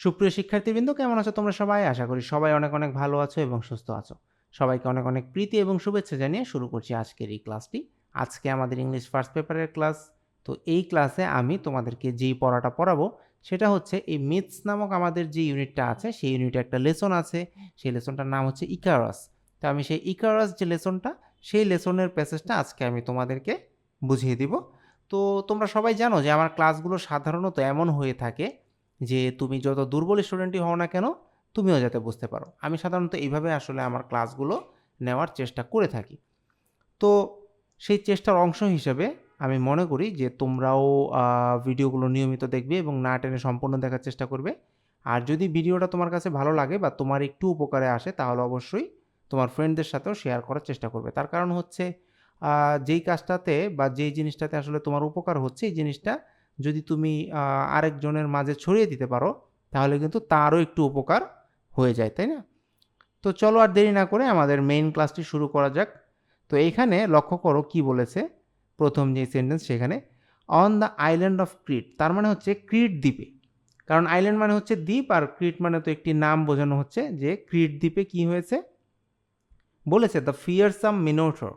সুপ্রিয় শিক্ষার্থীবৃন্দ, কেমন আছো তোমরা সবাই? আশা করি সবাই অনেক অনেক ভালো আছো এবং সুস্থ আছো। সবাইকে অনেক অনেক প্রীতি এবং শুভেচ্ছা জানিয়ে শুরু করছি আজকের এই ক্লাসটি। আজকে আমাদের ইংলিশ ফার্স্ট পেপারের ক্লাস তো এই ক্লাসে আমি তোমাদেরকে যেই পড়াটা পড়াবো, সেটা হচ্ছে এই মিথস নামক আমাদের যে ইউনিটটা আছে, সেই ইউনিটে একটা লেসন আছে। সেই লেসনটার নাম হচ্ছে ইকারাস তো আমি সেই ইকারাস যে লেসনটা, সেই লেসনের প্যাসেজটা আজকে আমি তোমাদেরকে বুঝিয়ে দিব। তো তোমরা সবাই জানো যে আমার ক্লাসগুলো সাধারণত এমন হয়ে থাকে যে তুমি যত দুর্বল স্টুডেন্টই হও না কেন, তুমিও যাতে বুঝতে পারো। আমি সাধারণত এইভাবে আসলে আমার ক্লাসগুলো নেওয়ার চেষ্টা করে থাকি। তো সেই চেষ্টার অংশ হিসেবে আমি মনে করি যে তোমরাও ভিডিওগুলো নিয়মিত দেখবে এবং না টেনে সম্পূর্ণ দেখার চেষ্টা করবে। আর যদি ভিডিওটা তোমার কাছে ভালো লাগে বা তোমার একটু উপকারে আসে, তাহলে অবশ্যই তোমার ফ্রেন্ডদের সাথেও শেয়ার করার চেষ্টা করবে। তার কারণ হচ্ছে যেই কাজটাতে বা যেই জিনিসটাতে আসলে তোমার উপকার হচ্ছে, এই জিনিসটা যদি তুমি আরেকজনের মাঝে ছড়িয়ে দিতে পারো, তাহলে কিন্তু তারও একটু উপকার হয়ে যায়, তাই না? তো চলো আর দেরি না করে আমাদের মেইন ক্লাসটি শুরু করা যাক। তো এইখানে লক্ষ্য করো কি বলেছে, প্রথম যে সেন্টেন্স সেখানে on the island of Crete তার মানে হচ্ছে ক্রিট দ্বীপে। কারণ আইল্যান্ড মানে হচ্ছে দ্বীপ, আর ক্রিট মানে তো একটি নাম বোঝানো হচ্ছে যে ক্রিট দ্বীপে কি হয়েছে? বলেছে দ্য ফিয়ারসাম মিনোটর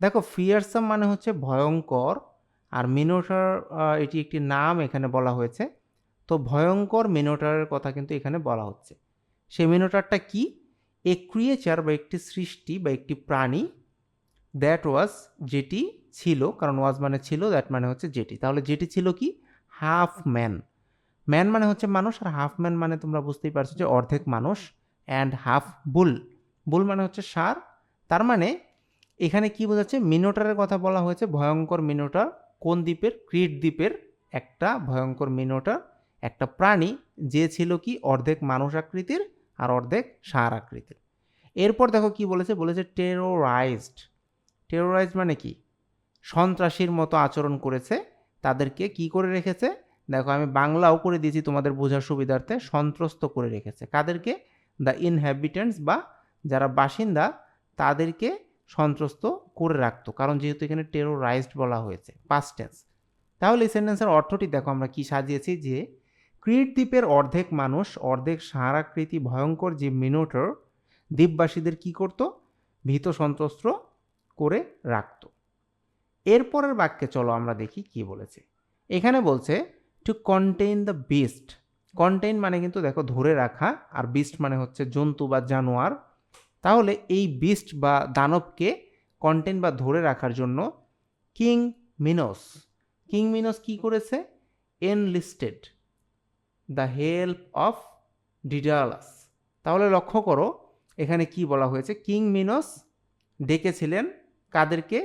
দেখো ফিয়ারসাম মানে হচ্ছে ভয়ঙ্কর আর মিনোটার এটি একটি নাম এখানে বলা হয়েছে। তো ভয়ঙ্কর মিনোটারের কথা কিন্তু এখানে বলা হচ্ছে। সেই মিনোটারটা কি? এ ক্রিয়েচার বা একটি সৃষ্টি বা একটি প্রাণী দ্যাট ওয়াজ যেটি ছিল, কারণ ওয়াজ মানে ছিল দ্যাট মানে হচ্ছে যেটি। তাহলে যেটি ছিল কি? হাফ ম্যান ম্যান মানে হচ্ছে মানুষ, আর হাফ ম্যান মানে তোমরা বুঝতেই পারছ যে অর্ধেক মানুষ অ্যান্ড হাফ বুল বুল মানে হচ্ছে সার। তার মানে এখানে কি বোঝাচ্ছে? মিনোটারের কথা বলা হয়েছে, ভয়ঙ্কর মিনোটার কোন দ্বীপের? ক্রিট দ্বীপের একটা ভয়ঙ্কর মিনোটার একটা প্রাণী যে ছিল কি অর্ধেক মানুষ আকৃতির আর অর্ধেক সার আকৃতির। এরপর দেখো কি বলেছে? বলেছে টেরোরাইজড টেরোরাইজ মানে কি? সন্ত্রাসীর মতো আচরণ করেছে, তাদেরকে কি করে রেখেছে? দেখো আমি বাংলাও করে দিয়েছি তোমাদের বোঝার সুবিধার্থে, সন্ত্রস্ত করে রেখেছে। কাদেরকে? দ্য ইনহ্যাবিটেন্টস বা যারা বাসিন্দা, তাদেরকে সন্ত্রস্ত করে রাখতো। কারণ যেহেতু এখানে টেরোরাইজড বলা হয়েছে পাস্ট টেন্স তাহলে এই সেন্টেন্সের অর্থটি দেখো, আমরা কি সাজিয়েছি যে ক্রিট দ্বীপের অর্ধেক মানুষ, অর্ধেক সাহারাকৃতি ভয়ঙ্কর যে মিনোটর, দ্বীপবাসীদের কি করত? ভীত সন্ত্রস্ত করে রাখত। এরপরের বাক্যে চলো আমরা দেখি কি বলেছে। এখানে বলছে to contain the beast contain মানে কিন্তু দেখো ধরে রাখা, আর বিস্ট মানে হচ্ছে জন্তু বা জানোয়ার। তাহলে এই বিস্ট বা দানবকে কন্টেন বা ধরে রাখার জন্য কিং মিনোস কিং মিনোস কি করেছে? Enlisted the help of Daedalus তাহলে লক্ষ্য করো, এখানে কি বলা হয়েছে? কিং মিনোস ডেকেছিলেন কাদেরকে?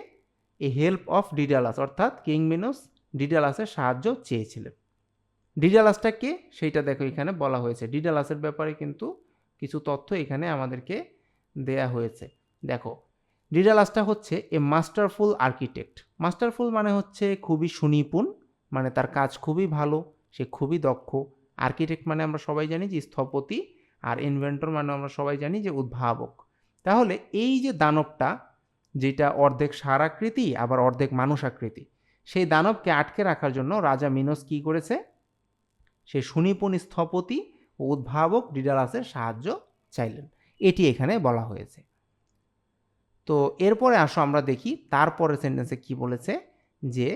এ হেল্প অফ ডিডালাস অর্থাৎ কিং মিনোস ডিডালাসের সাহায্য চেয়েছিলেন। ডিডালাসটা কে? সেইটা দেখো এখানে বলা হয়েছে। ডিডালাসের ব্যাপারে কিন্তু কিছু তথ্য এখানে আমাদেরকে দেয়া হয়েছে। দেখো ডিডালাসটা হচ্ছে এ মাস্টারফুল আর্কিটেক্ট মাস্টারফুল মানে হচ্ছে খুবই সুনিপুণ মানে তার কাজ খুবই ভালো, সে খুবই দক্ষ। আর্কিটেক্ট মানে আমরা সবাই জানি যে স্থপতি, আর ইনভেন্টর মানে আমরা সবাই জানি যে উদ্ভাবক। তাহলে এই যে দানবটা, যেটা অর্ধেক সার আকৃতি আবার অর্ধেক মানুষ আকৃতি সেই দানবকে আটকে রাখার জন্য রাজা মিনোস কি করেছে? সে সুনিপুণ স্থপতি ও উদ্ভাবক ডিডালাসের সাহায্য চাইলেন। এটি এখানে বলা হয়েছে। তো এরপরে আসো আমরা দেখি তারপরে সেন্টেন্সে কি বলেছে যে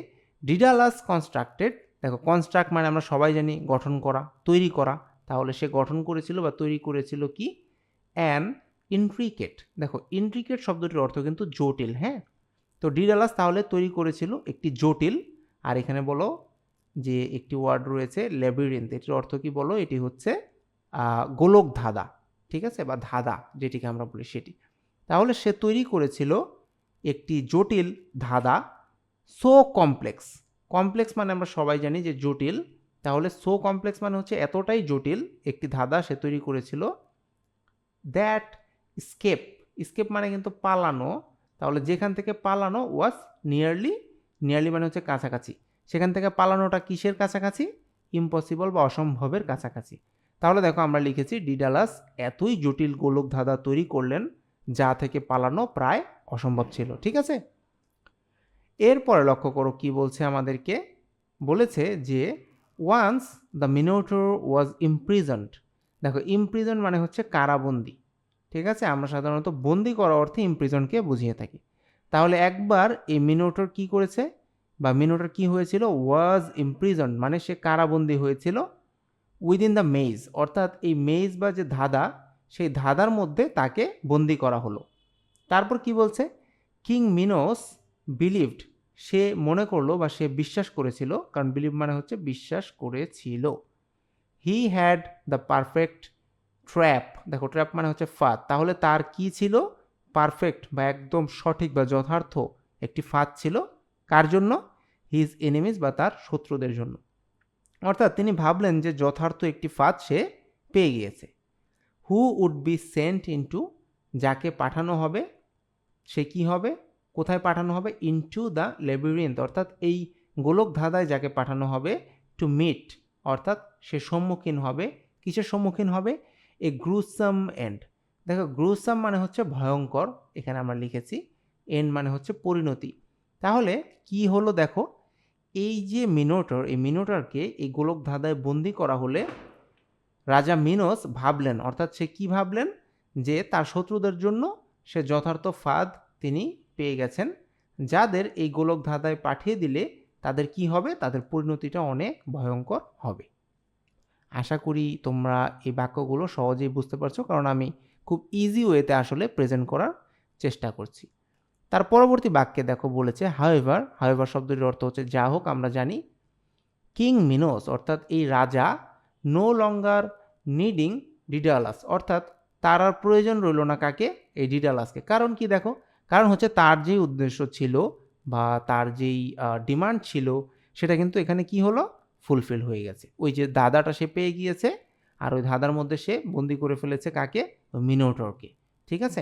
ডিডালাস কনস্ট্রাক্টেড দেখো কনস্ট্রাক্ট মানে আমরা সবাই জানি গঠন করা, তৈরি করা। তাহলে সে গঠন করেছিল বা তৈরি করেছিল কি? অ্যান ইন্ট্রিকেট দেখো ইন্ট্রিকেট শব্দটির অর্থ কিন্তু জটিল হ্যাঁ? তো ডিডালাস তাহলে তৈরি করেছিল একটি জটিল, আর এখানে বলো যে একটি ওয়ার্ড রয়েছে ল্যাবিরিন্থ এটির অর্থ কি বলো? এটি হচ্ছে গোলক ধাঁধা ঠিক আছে? বা ধাঁধা, যেটিকে আমরা বলি সেটি। তাহলে সে তৈরি করেছিল একটি জটিল ধাঁধা সো কমপ্লেক্স কমপ্লেক্স মানে আমরা সবাই জানি যে জটিল। তাহলে সো কমপ্লেক্স মানে হচ্ছে এতটাই জটিল একটি ধাঁধা সে তৈরি করেছিল দ্যাট স্কেপ স্কেপ মানে কিন্তু পালানো। তাহলে যেখান থেকে পালানো ওয়াজ নিয়ারলি নিয়ারলি মানে হচ্ছে কাছাকাছি। সেখান থেকে পালানোটা কিসের কাছাকাছি? ইম্পসিবল বা অসম্ভবের কাছাকাছি। তাহলে দেখো আমরা লিখেছি, ডিডালাস এতই জটিল গোলক ধাঁধা তৈরি করলেন যা থেকে পালানো প্রায় অসম্ভব ছিল, ঠিক আছে? এরপরে লক্ষ্য করো কি বলছে আমাদেরকে? বলেছে যে ওয়ান্স দ্য মিনোটোর ওয়াজ ইমপ্রিজন্ড দেখো ইমপ্রিজন মানে হচ্ছে কারাবন্দি, ঠিক আছে? আমরা সাধারণত বন্দি করা অর্থে ইমপ্রিজনকে বুঝিয়ে থাকি। তাহলে একবার এই মিনোটোর কি করেছে? বা মিনোটোর কি হয়েছিল? ওয়াজ ইমপ্রিজন মানে সে কারাবন্দি হয়েছিল উইদিন দ্য মেজ অর্থাৎ এই মেজ বা যে ধাঁধা সেই ধাঁধার মধ্যে তাকে বন্দি করা হলো। তারপর কি বলছে? কিং মিনোস বিলিভড সে মনে করল বা সে বিশ্বাস করেছিল, কারণ বিলিভ মানে হচ্ছে বিশ্বাস করেছিল। He had the perfect trap দেখো ট্র্যাপ মানে হচ্ছে ফাঁদ। তাহলে তার কি ছিল? পারফেক্ট বা একদম সঠিক বা যথার্থ একটি ফাঁদ ছিল। কার জন্য? হিজ এনিমিজ বা তার শত্রুদের জন্য। অর্থাৎ তিনি ভাবলেন যে যথার্থ একটি ফাঁদ সে পেয়ে গিয়েছে। Who would be sent into যাকে পাঠানো হবে, সে কি হবে, কোথায় পাঠানো হবে ইনটু দ্য লেবিরিন্থ অর্থাৎ এই গোলক ধাঁধায় যাকে পাঠানো হবে টু মিট অর্থাৎ সে সম্মুখীন হবে, কিসের সম্মুখীন হবে এ গ্রুসাম এন্ড দেখো গ্রুসাম মানে হচ্ছে ভয়ঙ্কর, এখানে আমরা লিখেছি এন্ড মানে হচ্ছে পরিণতি। তাহলে কি হলো দেখো, এই যে মিনোটর, এই মিনোটরকে এই গোলক ধাঁধায় বন্দি করা হলে রাজা মিনোস ভাবলেন, অর্থাৎ সে কি ভাবলেন? যে তার শত্রুদের জন্য সে যথার্থ ফাঁদ তিনি পেয়ে গেছেন। যাদের এই গোলক ধাঁধায় পাঠিয়ে দিলে তাদের কি হবে? তাদের পরিণতিটা অনেক ভয়ঙ্কর হবে। আশা করি তোমরা এই বাক্যগুলো সহজেই বুঝতে পারছ, কারণ আমি খুব ইজি ওয়েতে আসলে প্রেজেন্ট করার চেষ্টা করছি। তার পরবর্তী বাক্যে দেখো বলেছে হাওয়েভার হাওয়েভার শব্দটির অর্থ হচ্ছে, যা হোক, আমরা জানি। কিং মিনোস অর্থাৎ এই রাজা নো লঙ্গার নিডিং ডিডালাস অর্থাৎ তার আর প্রয়োজন রইল না কাকে? এই ডিডালাসকে কারণ কি দেখো? কারণ হচ্ছে তার যেই উদ্দেশ্য ছিল বা তার যেই ডিমান্ড ছিল, সেটা কিন্তু এখানে কি হলো? ফুলফিল হয়ে গেছে। ওই যে দাদাটা সে পেয়ে গিয়েছে আর ওই ধাঁধার মধ্যে সে বন্দি করে ফেলেছে কাকে? মিনোটরকে। ঠিক আছে?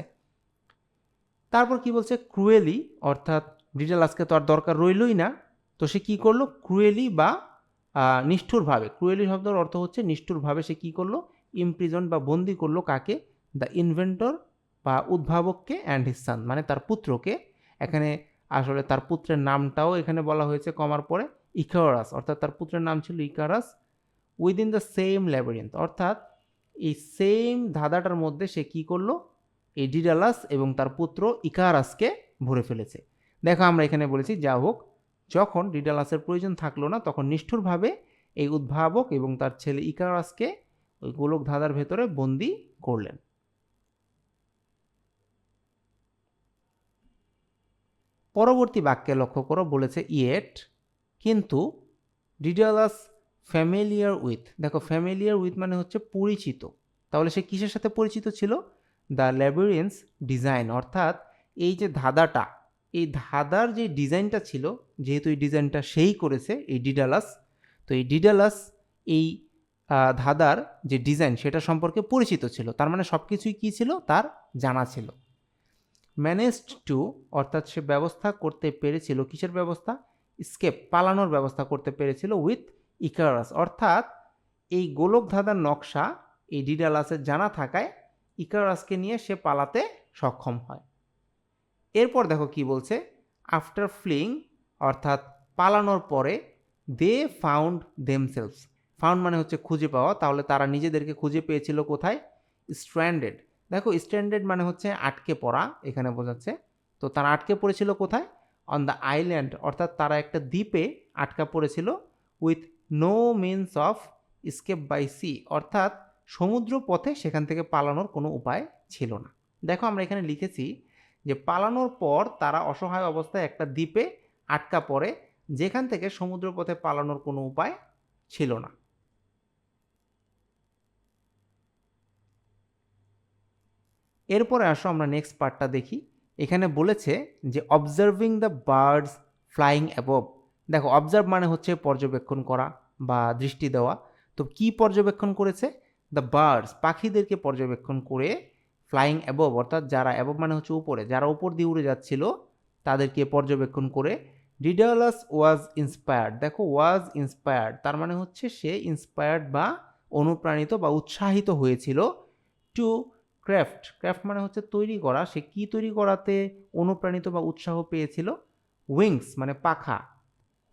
তারপর কি বলছে? ক্রুয়েলি অর্থাৎ ডিটেলাসকে তো আর দরকার রইলই না। তো সে কী করল? ক্রুয়েলি বা নিষ্ঠুরভাবে। ক্রুয়েলি শব্দের অর্থ হচ্ছে নিষ্ঠুরভাবে সে কী করল? ইমপ্রিজন বা বন্দি করল কাকে? দ্য ইনভেন্টর বা উদ্ভাবককে অ্যান্ড হিস সান মানে তার পুত্রকে। এখানে আসলে তার পুত্রের নামটাও এখানে বলা হয়েছে কমার পরে। ইকারাস অর্থাৎ তার পুত্রের নাম ছিল Icarus within the same labyrinth অর্থাৎ এই সেম ধাঁধাটার মধ্যে সে কি করল? এই ডিডালাস এবং তার পুত্র ইকারাসকে ভরে ফেলেছে। দেখো আমরা এখানে বলেছি যা হোক যখন ডিডালাসের প্রয়োজন থাকল না, তখন নিষ্ঠুরভাবে এই উদ্ভাবক এবং তার ছেলে ইকারাসকে ওই গোলক ধাঁধার ভেতরে বন্দি করলেন। পরবর্তী বাক্যে লক্ষ্য করো, বলেছে ইয়েট, কিন্তু ডিডালাস ফ্যামিলিয়ার উইথ, দেখো, ফ্যামিলিয়ার উইথ মানে হচ্ছে পরিচিত। তাহলে সে কিসের সাথে পরিচিত ছিল? দ্য ল্যাবরেন্স ডিজাইন, অর্থাৎ এই যে ধাঁধাটা এই ধাঁধার যে ডিজাইনটা ছিল, যেহেতু এই ডিজাইনটা সেই করেছে, এই ডিডালাস, তো এই ডিডালাস এই ধাঁধার যে ডিজাইন সেটা সম্পর্কে পরিচিত ছিল। তার মানে সব কিছুই কী ছিল? তার জানা ছিল। ম্যানেজড টু অর্থাৎ সে ব্যবস্থা করতে পেরেছিল কিসের ব্যবস্থা? স্কেপ পালানোর ব্যবস্থা করতে পেরেছিল উইথ ইকারাস অর্থাৎ এই গোলক ধাঁধার নকশা, এই ডিডালাসের জানা থাকায় ইকারাসকে নিয়ে সে পালাতে সক্ষম হয়। এরপর দেখো কি বলছে? আফটার ফ্লিং অর্থাৎ পালানোর পরে দে ফাউন্ড দেমসেলস ফাউন্ড মানে হচ্ছে খুঁজে পাওয়া, তাহলে তারা নিজেদেরকে খুঁজে পেয়েছিল কোথায়? স্ট্র্যান্ডেড দেখো স্ট্র্যান্ডেড মানে হচ্ছে আটকে পড়া, এখানে বোঝাচ্ছে। তো তারা আটকে পড়েছিল কোথায়? অন দ্য আইল্যান্ড অর্থাৎ তারা একটা দ্বীপে আটকা পড়েছিল with no means of escape by sea অর্থাৎ সমুদ্র পথে সেখান থেকে পালানোর কোনো উপায় ছিল না। দেখো, আমরা এখানে লিখেছি যে পালানোর পর তারা অসহায় অবস্থায় একটা দ্বীপে আটকা পড়ে, যেখান থেকে সমুদ্র পথে পালানোর কোনো উপায় ছিল না। এরপরে আসো আমরা নেক্সট পার্টটা দেখি। এখানে বলেছে যে observing the birds flying above দেখো অবজার্ভ মানে হচ্ছে পর্যবেক্ষণ করা বা দৃষ্টি দেওয়া। তো কি পর্যবেক্ষণ করেছে? দ্য বার্ডস পাখিদেরকে পর্যবেক্ষণ করে ফ্লাইং অ্যাবভ অর্থাৎ যারা অ্যাবভ মানে হচ্ছে উপরে, যারা উপর দিয়ে উড়ে যাচ্ছিল, তাদেরকে পর্যবেক্ষণ করে ডিডালাস ওয়াজ ইন্সপায়ার্ড দেখো ওয়াজ ইন্সপায়ার্ড তার মানে হচ্ছে সে ইন্সপায়ার্ড বা অনুপ্রাণিত বা উৎসাহিত হয়েছিল টু ক্রাফট ক্রাফট মানে হচ্ছে তৈরি করা, সে কি তৈরি করাতে অনুপ্রাণিত বা উৎসাহ পেয়েছিল? উইংস মানে পাখা।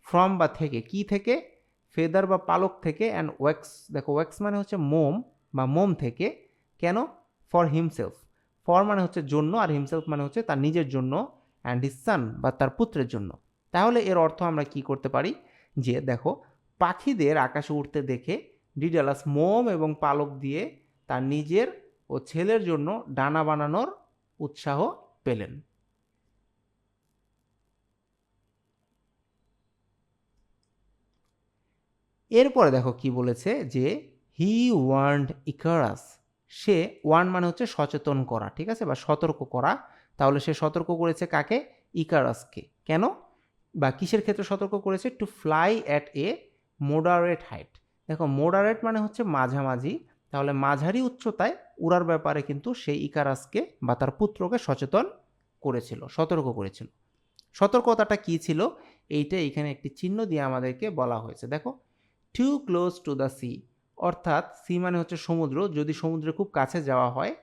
ফ্রম বা থেকে, কি থেকে? ফেদার বা পালক থেকে অ্যান্ড ওয়াক্স দেখো ওয়াক্স মানে হচ্ছে মোম বা মোম থেকে। কেন? For himself. ফর মানে হচ্ছে জন্য আর হিমসেলফ মানে হচ্ছে তার নিজের জন্য অ্যান্ড হিস সান বা তার পুত্রের জন্য। তাহলে এর অর্থ আমরা কি করতে পারি? যে দেখো, পাখিদের আকাশে উঠতে দেখে ডিডালাস মোম এবং পালক দিয়ে তার নিজের ও ছেলের জন্য ডানা বানানোর উৎসাহ পেলেন। এরপরে দেখো কি বলেছে যে হি ওয়ার্নড ইকারাস সে ওয়ান মানে হচ্ছে সচেতন করা, ঠিক আছে? বা সতর্ক করা। তাহলে সে সতর্ক করেছে কাকে? ইকারাসকে কেন? বা কিসের ক্ষেত্রে সতর্ক করেছে? To fly at a moderate height দেখো মোডারেট মানে হচ্ছে মাঝামাঝি। তাহলে মাঝারি উচ্চতায় উড়ার ব্যাপারে কিন্তু সেই ইকারাসকে বা তার পুত্রকে সচেতন করেছিল, সতর্ক করেছিল। সতর্কতাটা কী ছিল? এইটা এখানে একটি চিহ্ন দিয়ে আমাদেরকে বলা হয়েছে। দেখো too close to the sea অর্থাৎ সি মানে হচ্ছে সমুদ্র। যদি সমুদ্রের খুব কাছে যাওয়া হয়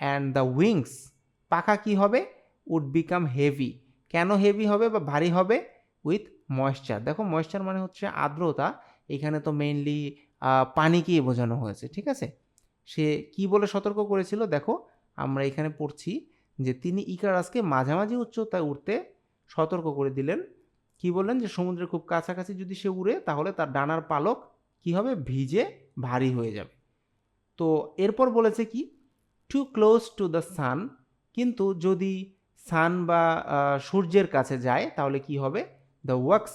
অ্যান্ড দ্য উইংস পাখা কি হবে? উড বিকাম হেভি কেন হেভি হবে বা ভারী হবে? উইথ ময়েশ্চার দেখো ময়েশ্চার মানে হচ্ছে আর্দ্রতা। এখানে তো মেইনলি পানিকেই বোঝানো হয়েছে, ঠিক আছে? সে কি বলে সতর্ক করেছিল? দেখো, আমরা এখানে পড়ছি যে তিনি ইকারাসকে মাঝামাঝি উচ্চতায় উঠতে সতর্ক করে দিলেন। কি বললেন? যে সমুদ্রের খুব কাছাকাছি যদি সে উড়ে, তাহলে তার ডানার পালক কি হবে? ভিজে ভারী হয়ে যাবে। তো এরপর বলেছে কি? Too close to the sun কিন্তু যদি সান বা সূর্যের কাছে যায়, তাহলে কি হবে? দ্য ওয়াক্স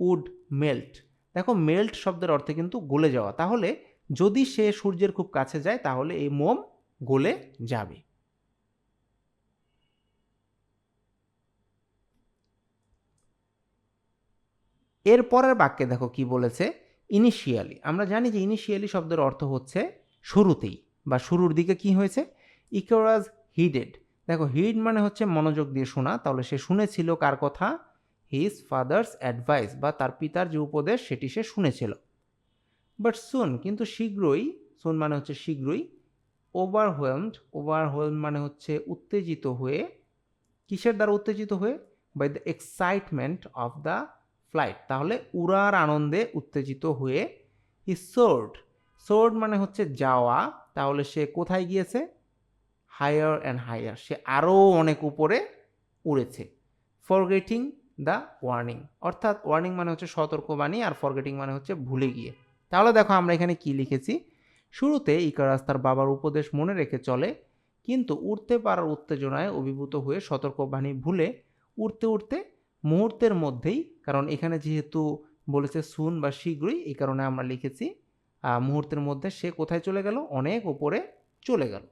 উড মেল্ট দেখো মেল্ট শব্দের অর্থে কিন্তু গলে যাওয়া। তাহলে যদি সে সূর্যের খুব কাছে যায়, তাহলে এই মোম গলে যাবে। এরপরের বাক্যে দেখো কি বলেছে? ইনিশিয়ালি আমরা জানি যে ইনিশিয়ালি শব্দের অর্থ হচ্ছে শুরুতেই বা শুরুর দিকে কি হয়েছে? ইকোরাজ হিডেড দেখো হিড মানে হচ্ছে মনোযোগ দিয়ে শোনা। তাহলে সে শুনেছিল কার কথা? হিজ ফাদার্স অ্যাডভাইস বা তার পিতার যে উপদেশ, সেটি সে শুনেছিল। বাট সুন কিন্তু শীঘ্রই সুন মানে হচ্ছে শীঘ্রই ওভারওয়েলমড ওভারওয়েলম মানে হচ্ছে উত্তেজিত হয়ে, কিসের দ্বারা উত্তেজিত হয়ে? By the excitement of the flight. তাহলে উড়ার আনন্দে উত্তেজিত হয়ে হি সোর্ড। সোর্ড মানে হচ্ছে যাওয়া। তাহলে সে কোথায় গিয়েছে? Higher and higher. সে আরও অনেক উপরে উড়েছে। Forgetting the warning. অর্থাৎ ওয়ার্নিং মানে হচ্ছে সতর্কবাণী আর ফরগেটিং মানে হচ্ছে ভুলে গিয়ে। তাহলে দেখো আমরা এখানে কি লিখেছি? শুরুতে ইকারাস তার বাবার উপদেশ মনে রেখে চলে, কিন্তু উঠতে পারার উত্তেজনায় অভিভূত হয়ে সতর্কবাণী ভুলে উঠতে উঠতে মুহূর্তের মধ্যেই কারণ এখানে যেহেতু বলেছে সুন বা শীঘ্রই, এই কারণে আমরা লিখেছি মুহূর্তের মধ্যে সে কোথায় চলে গেল? অনেক ওপরে চলে গেল।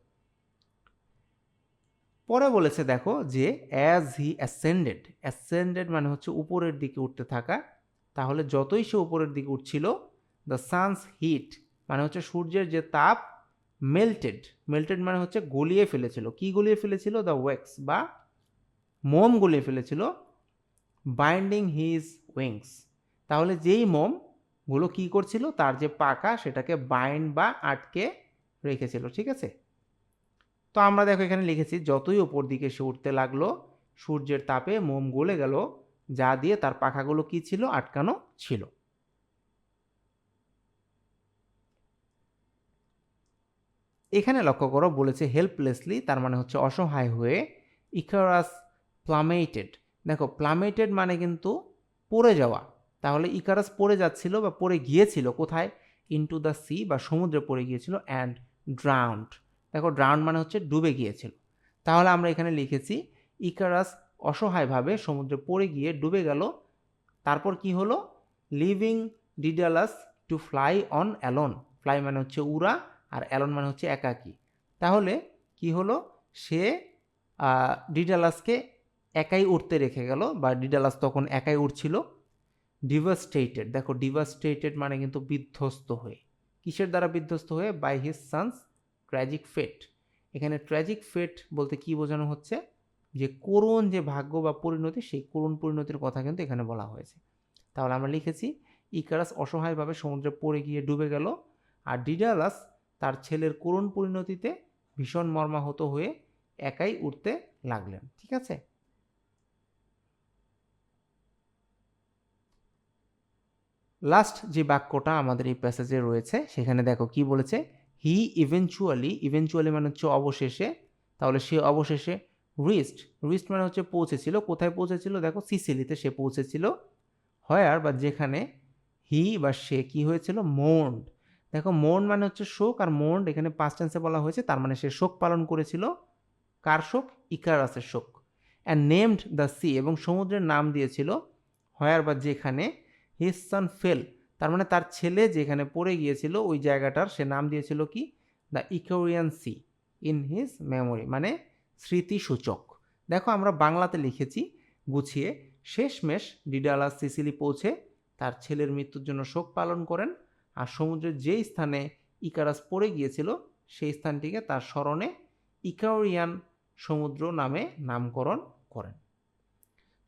পরে বলেছে দেখো যে অ্যাজ হি অ্যাসেন্ডেড অ্যাসেন্ডেড মানে হচ্ছে উপরের দিকে উঠতে থাকা। তাহলে যতই সে উপরের দিকে উঠছিল দ্য সানস হিট মানে হচ্ছে সূর্যের যে তাপ মেল্টেড মেল্টেড মানে হচ্ছে গলিয়ে ফেলেছিল। কি গলিয়ে ফেলেছিল? দ্য ওয়েক্স বা মোম গলিয়ে ফেলেছিল। বাইন্ডিং হিজ উইংস তাহলে যেই মোমগুলো কি করছিল? তার যে পাকা সেটাকে বাইন্ড বা আটকে রেখেছিল, ঠিক আছে? তো আমরা দেখো এখানে লিখেছি, যতই ওপর দিকে সে উঠতে লাগল, সূর্যের তাপে মোম গলে গেল, যা দিয়ে তার পাখাগুলো কি ছিল? আটকানো ছিল। এখানে লক্ষ্য করো, বলেছে হেল্পলেসলি তার মানে হচ্ছে অসহায় হয়ে ইকারাস প্লামেটেড দেখো প্লামেটেড মানে কিন্তু পড়ে যাওয়া। তাহলে ইকারাস পড়ে যাচ্ছিল বা পড়ে গিয়েছিল কোথায়? ইনটু দ্য সি বা সমুদ্রে পড়ে গিয়েছিল অ্যান্ড ড্রাউন্ড দেখো ড্রাউন্ড মানে হচ্ছে ডুবে গিয়েছিল। তাহলে আমরা এখানে লিখেছি ইকারাস অসহায়ভাবে সমুদ্রে পড়ে গিয়ে ডুবে গেল। তারপর কি হলো? Leaving Daedalus to fly on alone fly মানে হচ্ছে উড়া আর অ্যালন মানে হচ্ছে একাকী। তাহলে কি হলো? সে ডিডালাসকে একাই উঠতে রেখে গেল, বা ডিডালাস তখন একাই উঠছিল ডিভাস্টেটেড দেখো ডিভাস্টেটেড মানে কিন্তু বিধ্বস্ত হয়ে। কিসের দ্বারা বিধ্বস্ত হয়ে? By his son's tragic fate এখানে ট্র্যাজিক ফেট বলতে কি বোঝানো হচ্ছে? যে করুণ যে ভাগ্য বা পরিণতি, সেই করুণ পরিণতির কথা কিন্তু এখানে বলা হয়েছে। তাহলে আমরা লিখেছি, ইকারাস অসহায়ভাবে সমুদ্রে পড়ে গিয়ে ডুবে গেল, আর ডিডালাস তার ছেলের করুণ পরিণতিতে ভীষণ মর্মাহত হয়ে একাই উঠতে লাগলেন। ঠিক আছে? লাস্ট যে বাক্যটা আমাদের এই প্যাসেজে রয়েছে, সেখানে দেখো কি বলেছে? হি ইভেনচুয়ালি ইভেনচুয়ালি মানে হচ্ছে অবশেষে, তাহলে সে অবশেষে রিস্ট রিস্ট মানে হচ্ছে পৌঁছেছিল। কোথায় পৌঁছেছিল? দেখো সিসিলিতে সে পৌঁছেছিল। হয়ার বা যেখানে হি বা সে কি হয়েছিল? মোন্ড দেখো মোন্ড মানে হচ্ছে শোক, আর মোন্ড এখানে পাস্ট টেন্সে বলা হয়েছে, তার মানে সে শোক পালন করেছিল। কার শোক? ইকারাসের শোক। অ্যান্ড নেমড দ্য সি এবং সমুদ্রের নাম দিয়েছিল। হয়ার বা যেখানে হিস সন ফেল তার মানে তার ছেলে যেখানে পড়ে গিয়েছিল, ওই জায়গাটার সে নাম দিয়েছিল কি? The Icarian sea in his memory মানে স্মৃতিসূচক। দেখো আমরা বাংলাতে লিখেছি, গুছিয়ে, শেষমেশ ডিডালাস সিসিলি পৌঁছে তার ছেলের মৃত্যুর জন্য শোক পালন করেন আর সমুদ্রের যেই স্থানে ইকারাস পড়ে গিয়েছিল, সেই স্থানটিকে তার স্মরণে ইকাওরিয়ান সমুদ্র নামে নামকরণ করেন।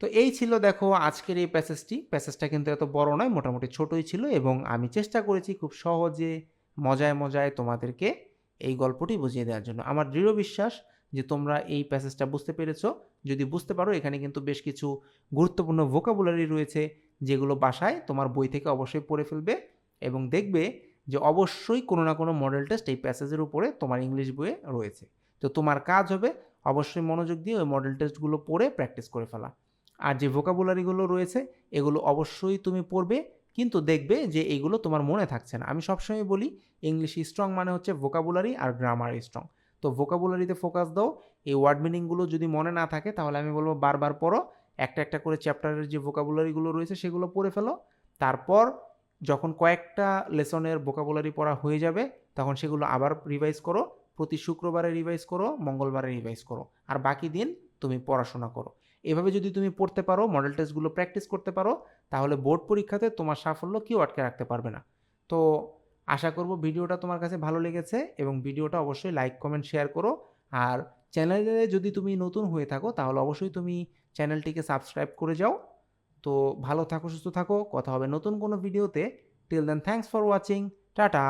তো এই ছিল দেখো আজকের এই প্যাসেজটি। প্যাসেজটা কিন্তু এত বড় নয়, মোটামুটি ছোটই ছিল এবং আমি চেষ্টা করেছি খুব সহজে, মজায় মজায় তোমাদেরকে এই গল্পটি বুঝিয়ে দেওয়ার জন্য। আমার দৃঢ় বিশ্বাস যে তোমরা এই প্যাসেজটা বুঝতে পেরেছ। যদি বুঝতে পারো, এখানে কিন্তু বেশ কিছু গুরুত্বপূর্ণ ভোকাবুলারি রয়েছে যেগুলো বাসায় তোমার বই থেকে অবশ্যই পড়ে ফেলবে এবং দেখবে যে অবশ্যই কোনো না কোনো মডেল টেস্ট এই প্যাসেজের উপরে তোমার ইংলিশ বইয়ে রয়েছে। তো তোমার কাজ হবে অবশ্যই মনোযোগ দিয়ে ওই মডেল টেস্টগুলো পড়ে প্র্যাকটিস করে ফেলা। আর যে ভোকাবুলারিগুলো রয়েছে, এগুলো অবশ্যই তুমি পড়বে, কিন্তু দেখবে যে এগুলো তোমার মনে থাকছে না। আমি সবসময় বলি ইংলিশ স্ট্রং মানে হচ্ছে ভোকাবুলারি আর গ্রামার স্ট্রং তো ভোকাবুলারিতে ফোকাস দাও, এই ওয়ার্ড মিনিংগুলো যদি মনে না থাকে, তাহলে আমি বলব বারবার পড়ো, একটা একটা করে চ্যাপ্টারের যে ভোকাবুলারিগুলো রয়েছে, সেগুলো পড়ে ফেলো। তারপর যখন কয়েকটা লেসনের ভোকাবুলারি পড়া হয়ে যাবে, তখন সেগুলো আবার রিভাইজ করো, প্রতি শুক্রবারে রিভাইজ করো, মঙ্গলবারে রিভাইজ করো। আর বাকি দিন তুমি পড়াশোনা করো। এভাবে যদি তুমি পড়তে পারো মডেল টেস্টগুলো প্র্যাকটিস করতে পারো, তাহলে বোর্ড পরীক্ষাতে তোমার সাফল্য কেউ আটকে রাখতে পারবে না। তো আশা করব ভিডিওটা তোমার কাছে ভালো লেগেছে এবং ভিডিওটা অবশ্যই লাইক কমেন্ট শেয়ার করো। আর চ্যানেলে যদি তুমি নতুন হয়ে থাকো, তাহলে অবশ্যই তুমি চ্যানেলটিকে সাবস্ক্রাইব করে যাও। তো ভালো থাকো, সুস্থ থাকো। কথা হবে নতুন কোনো ভিডিওতে till then thanks for watching tata!